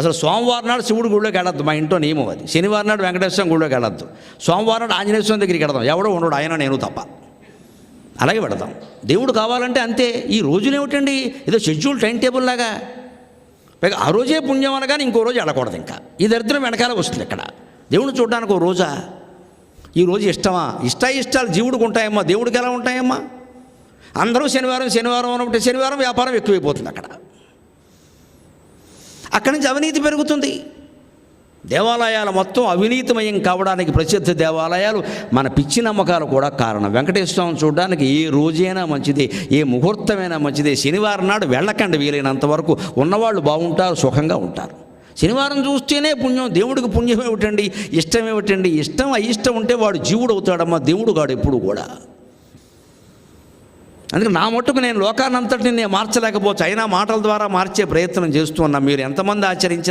అసలు సోమవారం నాడు శివుడు గుళ్ళోకి వెళ్ళద్దు మా ఇంట్లో నియమం అది. శనివారం నాడు వెంకటేశ్వరం గుళ్ళోకి వెళ్ళద్దు. సోమవారం నాడు ఆంజనేయ స్వామి దగ్గరికి వెళదాం. ఎవడో ఉండడు ఆయన నేను తప్ప. అలాగే పెడదాం దేవుడు కావాలంటే అంతే. ఈ రోజులు ఏమిటండి? ఏదో షెడ్యూల్ టైం టేబుల్ లాగా. పైగా ఆ రోజే పుణ్యం అనగానే ఇంకో రోజు వెళ్ళకూడదు ఇంకా. ఈ దరిద్రం వెనకాల వస్తుంది ఇక్కడ. దేవుడు చూడడానికి ఒక రోజా? ఈ రోజు ఇష్టమా? ఇష్ట ఇష్టాలు జీవుడికి ఉంటాయమ్మా దేవుడికి ఎలా ఉంటాయమ్మా? అందరూ శనివారం శనివారం అనుకుంటే శనివారం వ్యాపారం ఎక్కువైపోతుంది అక్కడ. అక్కడి నుంచి అవినీతి పెరుగుతుంది. దేవాలయాలు మొత్తం అవినీతిమయం కావడానికి ప్రసిద్ధ దేవాలయాలు మన పిచ్చి నమ్మకాలు కూడా కారణం. వెంకటేశ్వర స్వామి చూడడానికి ఏ రోజైనా మంచిదే ఏ ముహూర్తమైనా మంచిదే. శనివారం నాడు వెళ్ళకండి వీలైనంత వరకు ఉన్నవాళ్ళు బాగుంటారు సుఖంగా ఉంటారు. శనివారం చూస్తేనే పుణ్యం దేవుడికి పుణ్యం ఏమిటండి? ఇష్టం ఏమిటండి? ఇష్టం అయిష్టం ఉంటే వాడు జీవుడు అవుతాడమ్మా దేవుడు కాడు ఎప్పుడు కూడా. అందుకే నా మట్టుకు నేను లోకానంతటిని నేను మార్చలేకపోవచ్చు. అయినా మాటల ద్వారా మార్చే ప్రయత్నం చేస్తూ ఉన్నా. మీరు ఎంతమంది ఆచరించిన